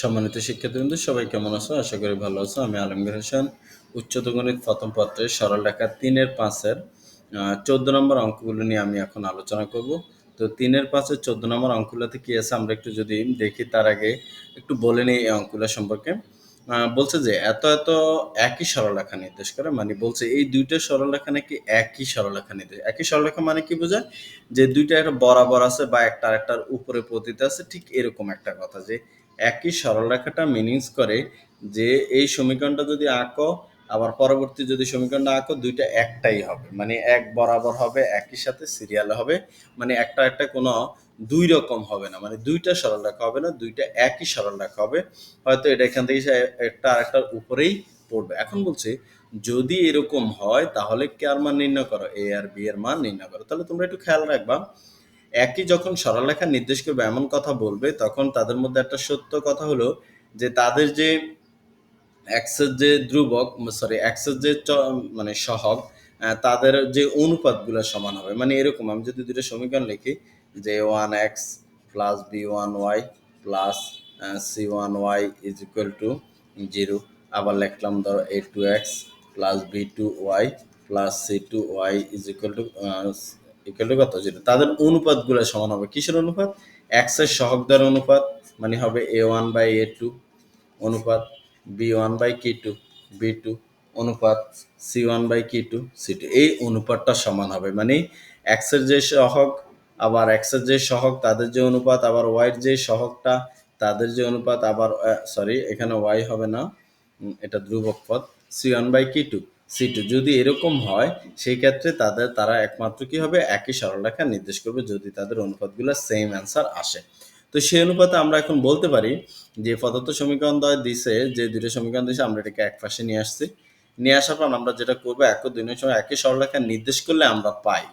সম্মানিত শিক্ষার্থীবৃন্দ, সবাই কেমন আছো? আশা করি ভালো আছো। আমি আলমগীর হোসেন উচ্চতর গণিত প্রথম পত্রে সরল লেখা তিনের পাঁচের চোদ্দ নম্বর অঙ্কগুলো নিয়ে আমি এখন আলোচনা করব। তো তিনের পাঁচের, চোদ্দ নম্বর অঙ্কগুলোতে কি আছে? আমরা একটু যদি দেখি, তার আগে একটু বলে নিই এই অঙ্কগুলো সম্পর্কে। বলছে যে, এত এত একই সরলরেখা নির্দেশ করে মানে বলছে এই দুইটা সরলরেখা নাকি একই সরলরেখা নির্দেশ একই সরলরেখা মানে কি বোঝায়? যে দুইটা একটা বরাবর আছে বা একটা আরেকটার উপরে পতিত আছে, ঠিক এরকম একটা কথা যে একই সরলরেখাটা মিনিংস করে যে এই সমীকরণটা যদি আঁকো, আবার পরবর্তী যদি সমীকরণটা আঁকো, দুইটা একটাই হবে। মানে এক বরাবর হবে, একই সাথে সিরিয়াল হবে। মানে একটা একটা কোনো দুই রকম হবে না। মানে দুইটা সরল রেখা হবে না, দুইটা একই সরল রেখা হবে। হয়তো এটা এখান থেকে একটা আরেকটার উপরেই পড়বে। এখন বলছে, যদি এরকম হয়, তাহলে কে আর মান নির্ণয় করো? এ আর বি এর মান নির্ণয় করো। তাহলে তোমরা একটু খেয়াল রাখবা একই যখন সরলরেখা নির্দেশ করবে এমন কথা বলবে, তখন তাদের মধ্যে একটা সত্য কথা হলো যে তাদের যে এক্সের যে ধ্রুবক সরি এক্সের যে মানে সহগ তাদের যে অনুপাতগুলো সমান হবে। মানে এরকম, আমি যদি দুটো সমীকরণ লিখি, যে one x plus b one y plus c one y is equal to zero আবার লিখলাম ধরো a two x plus b two y plus c two y is equal to equal to কত? জিরো তাদের অনুপাতগুলো সমান হবে। কিসের অনুপাত? এক্সের সহগদের অনুপাত মানে হবে a one by a two অনুপাত বি ওয়ান বাই কি টু বি টু অনুপাত সি ওয়ান বাই কি টু সি টু এই অনুপাতটা সমান হবে। মানে এক্সের যে সহগ, আবার এক্সের যে সহগ, তাদের যে অনুপাত, আবার ওয়াইয়ের যে সহগটা, তাদের যে অনুপাত, আবার সরি এখানে ওয়াই হবে না। এটা ধ্রুবক পদ। সি ওয়ান বাই কি টু সি টু যদি এরকম হয়, সেই ক্ষেত্রে তাদের, তারা একমাত্র কি হবে? একই সরলরেখা নির্দেশ করবে যদি তাদের অনুপাতগুলো সেম অ্যান্সার আসে। তো সেই অনুপাতে আমরা এখন বলতে পারি যে প্রদত্ত সমীকরণ দ্বয় দিছে, যে দুটো সমীকরণ দিছে, আমরা এটাকে এক পাশে নিয়ে আসছি। নিয়ে আসার পর আমরা যেটা করব, এক দুই সময় একই সরলরেখা নির্দেশ করলে আমরা পাই।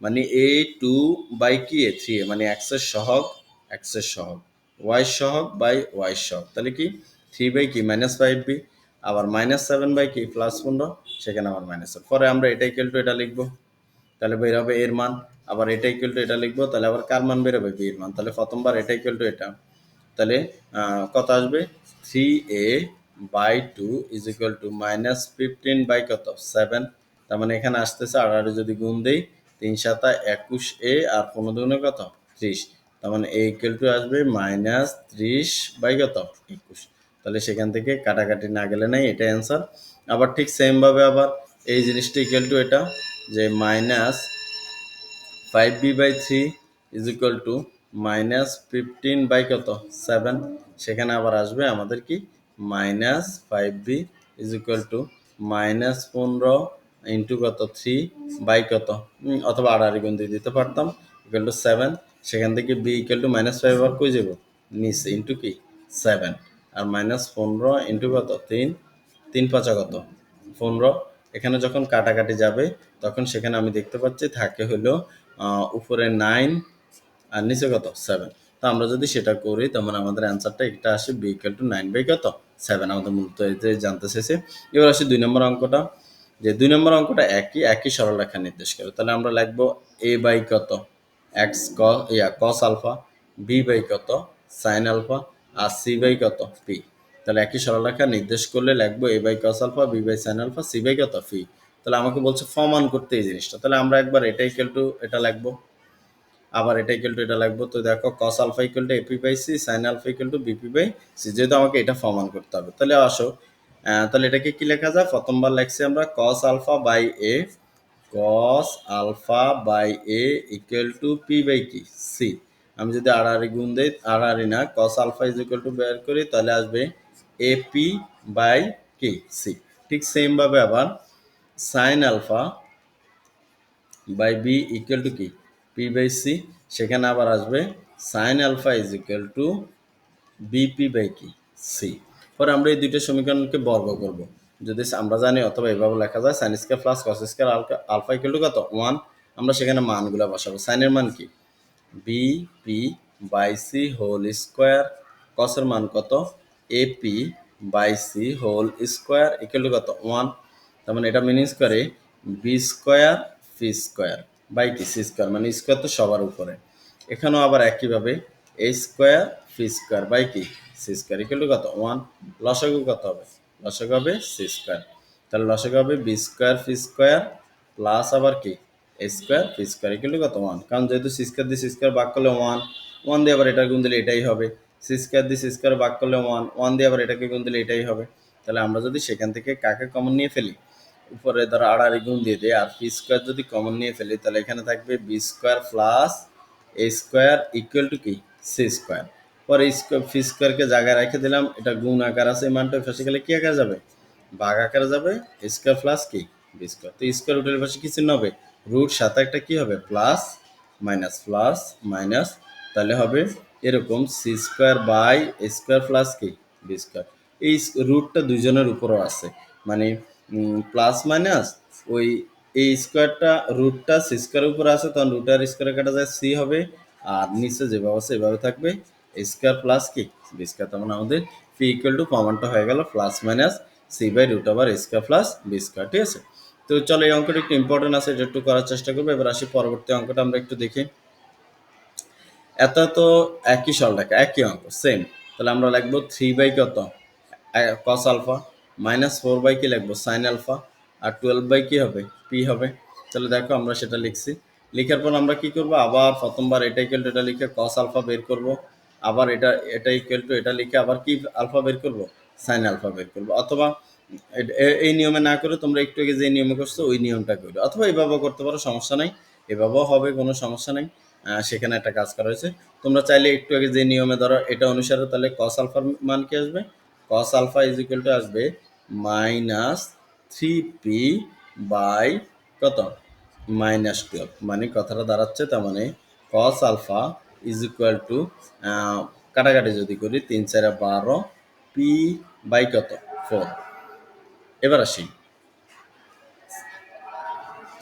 মানে এ টু বাই কি? A three a. মানে এক্সের সহগ এক্সের সহগ। ওয়াই সহগ বাই ওয়াই সহগ। তাহলে কি? থ্রি বাই কি? মাইনাস ফাইভ বি আবার মাইনাস সেভেন বাই কি? প্লাস পনেরো, সেখানে আবার মাইনাস পরে আমরা এটা ইকুয়াল টু এটা লিখব। তাহলে বের হবে এর মান। আবার এটা ইকুয়াল টু এটা লিখব। তাহলে আবার কার মান বেরোবে বি এর মান। তাহলে প্রথমবার এটা ইকুয়াল টু এটা। তাহলে কত আসবে? Three a by two is equal to minus fifteen by কত? সেভেন তার মানে এখানে আসতেছে আর যদি গুণ দেই, তিন সাতা একুশ এ আর পনেরো দুগুণে কত? ত্রিশ। তার মানে এ ইকুয়াল টু আসবে মাইনাস ত্রিশ বাই কত? একুশ। তাহলে সেখান থেকে কাটাকাটি না গেলে নাই এটা অ্যান্সার আবার ঠিক সেমভাবে আবার এই জিনিসটা ইকুয়াল টু এটা, যে minus five b by three is equal to minus fifteen by কত? সেভেন সেখানে আবার আসবে আমাদের কি? Minus five b is equal to minus পনেরো ইন্টু কত? থ্রি বাই কত? অথবা আড়াআড়ি গুণ দিয়ে দিতে পারতাম ইকুয়াল টু সেভেন সেখান থেকে b equal to minus five আর কই যাব? নিচে ইন্টু কি? সেভেন আর মাইনাস পনেরো ইন্টু কত তিন তিন পাঁচা কত পনেরো, এখানে যখন কাটাকাটি যাবে, তখন সেখানে আমি দেখতে পাচ্ছি থাকে হলো উপরে নাইন আর নিচে কত সেভেন তো আমরা যদি সেটা করি তখন আমাদের অ্যান্সারটা একটা আসে b equal to nine by কত? সেভেন আমাদের মূলত যে জানতে চেয়েছে। এবার আসি দুই নম্বর অঙ্কটা। যে দুই নম্বর অঙ্কটা একই একই সরলরেখা নির্দেশ করে। তাহলে আমরা লিখব এ বাই কত? এক্স ক, ইয়া কস আলফা বি বাই কত? সাইন আলফা আর সি বাই কত? পি তাহলে একই সরলরেখা নির্দেশ করলে লিখব a by cos alpha b by sine alpha c by কত? ফি তাহলে আমাকে বলছে ফমান করতে এই জিনিসটা। তাহলে আমরা একবার এটা ইকুয়াল টু এটা লিখব। আবার এটা ইকুয়াল টু এটা লাগবে তো দেখো cos alpha equal to a p by c sine alpha equal to b p by c যেহেতু আমাকে এটা ফরমান করতে হবে। তাহলে আসো তাহলে এটাকে কি লেখা যায়? প্রথমবার লেখছি আমরা cos alpha by A cos alpha by A equal to P by কি? সি আমি যদি আড়াআড়ি গুণ দিই, আড়াআড়ি না cos alpha is equal to বের করি, তাহলে আসবে এ পি বাই কি সি ঠিক সেম ভাবে আবার sine alpha by B equal to কি? পি বাই সি সেখানে আবার আসবে sine alpha is equal to BP by কি সি পরে আমরা এই দুইটা সমীকরণকে বর্গ করব। যদি আমরা জানি অথবা এভাবে লেখা যায় sine square plus cos square alpha equal to কত? ওয়ান আমরা সেখানে মানগুলো বসাবো। সাইনের মান কি? B p by c whole square কসের মান কত? A p by c whole square equal to? One তার মানে এটা মিনিংস করে b square p square by কি সি স্কোয়ার মানে স্কোয়ার তো সবার উপরে। এখানেও আবার একইভাবে a square p square by কি c square equal to? One লসাগু কত হবে? লসাগু হবে সি স্কোয়ার তাহলে লসাগু হবে b square phi square plus আবার কি? স্কোয়ার ফি স্কোয়ার টু কত? ওয়ান কারণ যেহেতু সি স্কোয়ার দিয়ে সি স্কোয়ার ভাগ করলে ওয়ান ওয়ান দিয়ে আবার এটা গুণ দিলে এটাই হবে। সি স্কোয়ার দিয়ে সি স্কোয়ার ভাগ করলে ওয়ান ওয়ান দিয়ে আবার এটাকে গুণ দিলে এটাই হবে। তাহলে আমরা যদি সেখান থেকে কাকে কমন নিয়ে ফেলি? উপরে ধরো আড়াআড়ি গুণ দিয়ে দিই। আর পি স্কোয়ার যদি কমন নিয়ে ফেলি, তাহলে এখানে থাকবে b square plus a square equal to কি? সি স্কোয়ার পরে স্কোয়ার ফি স্কোয়ারকে জায়গায় রেখে দিলাম। এটা গুণ আকার আছে, এই মানটা ফেসে গেলে কি আকার যাবে? ভাগ আকারে যাবে স্কোয়ার প্লাস কি? বি স্কোয়ার তো স্কোয়ার রুটের পাশে কি চিহ্ন হবে? রুট একটা কি হবে? প্লাস মাইনাস প্লাস মাইনাস তাহলে হবে এরকম c square by square plus কি? বি স্কোয়ার এই রুটটা দুইজনের উপরও আছে। মানে প্লাস মাইনাস ওই এই স্কোয়ারটা রুটটা সি স্কোয়ারের উপরে আছে, তখন রুটার স্কোয়ারে কাটা যায় সি হবে, আর নিচে যেভাবে আছে এভাবে থাকবে স্কোয়ার প্লাস কি? বি স্কোয়ার তখন আমাদের পি ইকুয়াল টু প্রমাণটা হয়ে গেল plus minus c by root over square plus b square ঠিক আছে? তো চলো এই অঙ্কটা একটু ইম্পর্টেন্ট আছে, এটা একটু করার চেষ্টা করব। এবার আসি পরবর্তী অঙ্কটা, আমরা একটু দেখি। এত তো একই সরলরেখা একই অঙ্ক সেম তাহলে আমরা লিখব থ্রি বাই কত? Cos alpha minus four by কি লিখব? সাইন আলফা আর টুয়েলভ বাই কি হবে? পি হবে। তাহলে দেখো আমরা সেটা লিখছি। লিখার পর আমরা কি করব? আবার প্রথমবার এটা ইকুয়াল টু এটা লিখে কস আলফা বের করব। আবার এটা এটা ইকুয়াল টু এটা লিখে আবার কি আলফা বের করব? সাইন আলফা বের করব। অথবা এই নিয়মে না করে তোমরা একটু আগে যে নিয়মে করছ, ওই নিয়মটা করো। অথবা এভাবেও করতে পারো, সমস্যা নাই। এভাবেও হবে, কোনো সমস্যা নাই। সেখানে একটা কাজ করা হয়েছে। তোমরা চাইলে একটু আগে যে নিয়মে ধরো, এটা অনুসারে তাহলে কস আলফার মান কি আসবে? Cos alpha is equal to আসবে মাইনাস থ্রি পি বাই কত? মাইনাস টুয়েলভ মানে কথাটা দাঁড়াচ্ছে, তার মানে cos alpha is equal to কাটাকাটি যদি করি, তিন চারে বারো পি বাই কত? ফোর এবার আসি।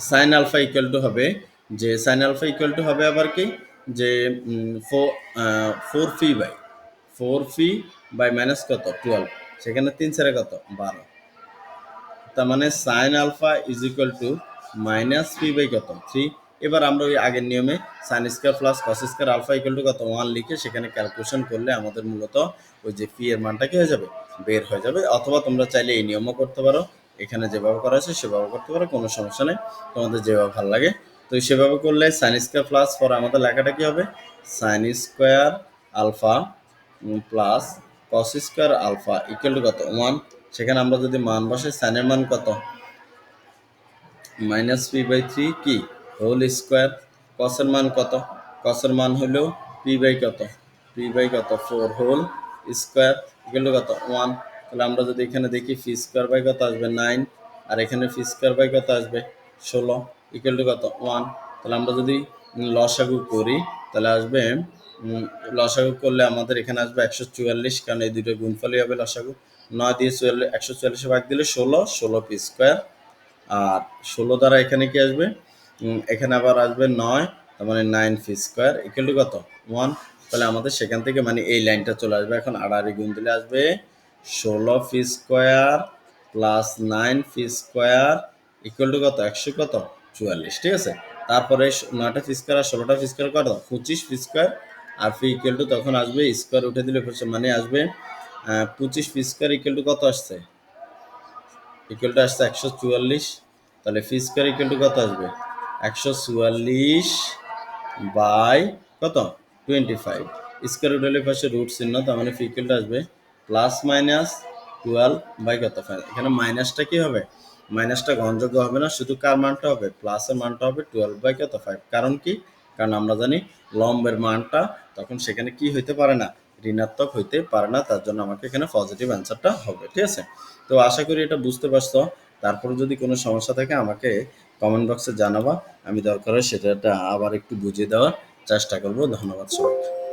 সাইন আলফা ইকুয়াল টু হবে, যে সাইন আলফা ইকুয়াল টু হবে আবার কি? যে four phi by four phi by minus কত? টুয়েলভ সেখানে তিন চারে কত? বারো। তার মানে sine alpha is equal to minus phi by কত? থ্রি এবার আমরা ওই আগের নিয়মে sine square plus cos square alpha equal to কত ওয়ান লিখে সেখানে ক্যালকুলেশন করলে আমাদের মূলত ওই যে পি এর মানটা কি হয়ে যাবে? বের হয়ে যাবে। অথবা তোমরা চাইলে এই নিয়মও করতে পারো। এখানে যেভাবে করা আছে সেভাবে করতে পারো, কোনো সমস্যা নেই। তোমাদের যেভাবে ভালো লাগে। তো সেভাবে করলে সাইন স্কোয়ার প্লাস পরে আমাদের লেখাটা কি হবে? Sine square alpha plus cos square alpha equal to কত? ওয়ান সেখানে আমরা যদি মান বসে সাইনের মান কত? মাইনাস পি বাই থ্রি কি? হোল স্কোয়ার, কসের মান কত? কসের মান হলো পি বাই কত? পি বাই কত? ফোর হোল স্কোয়ার টু কত? ওয়ান। তাহলে আমরা যদি এখানে দেখি ফি স্কোয়ার বাই কত আসবে? নাইন। আর এখানে ফি স্কোয়ার বাই কত আসবে? ষোলো। ইকুয়াল টু কত? ওয়ান। তাহলে আমরা যদি লসাগু করি, তাহলে আসবে লসাগু করলে আমাদের এখানে আসবে একশো চুয়াল্লিশ, কারণ এই দুটো গুণফলই হবে লসাগু। নয় দিয়ে চুয়াল্লিশ, একশো চুয়াল্লিশে ভাগ দিলে ষোলো ষোলো পি স্কোয়ার। আর ষোলো দ্বারা এখানে কি আসবে? এখানে আবার আসবে নয়, তার মানে nine phi square equal to কত? ওয়ান তাহলে আমাদের সেখান থেকে মানে এই লাইনটা চলে আসবে। এখন আড়াআড়ি গুণ দিলে আসবে ষোলো phi square plus nine phi square equal to কত? একশো কত? চুয়াল্লিশ, ঠিক আছে? তারপরে নয়টা ফি স্কোয়ার আর ষোলোটা ফি স্কোয়ার কত? পঁচিশ ফি স্কোয়ার আর ফি ইকুয়াল টু তখন আসবে স্কোয়ার উঠে দিলে মানে আসবে পঁচিশ ফি স্কোয়ার ইকুয়াল টু কত আসছে? ইকুয়াল টু আসছে একশো চুয়াল্লিশ, তাহলে ফি স্কোয়ার ইকুয়াল টু কত আসবে? একশো চুয়াল্লিশ বাই কত? টোয়েন্টি ফাইভ স্কোয়ার রুট হলে পাশে রুট চিহ্ন, তার মানে ফি ইকুয়াল টু আসবে। প্লাস মাইনাস টুয়েলভ বাই কত? ফাইভ এখানে মাইনাসটা কি হবে? মাইনাসটা গ্রহণযোগ্য হবে না, শুধু কার মানটা হবে? প্লাসের মানটা হবে টুয়েলভ বাই কত? ফাইভ কারণ কি? কারণ আমরা জানি লম্বের মানটা তখন সেখানে কি হইতে পারে না? ঋণাত্মক হইতে পারে না, তার জন্য আমাকে এখানে পজিটিভ অ্যান্সারটা হবে, ঠিক আছে? তো আশা করি এটা বুঝতে পারছ। তারপরে যদি কোনো সমস্যা থাকে আমাকে কমেন্ট বক্সে জানাবা, আমি দরকার হয় সেটা আবার একটু বুঝিয়ে দেওয়ার চেষ্টা করব। ধন্যবাদ সবাইকে।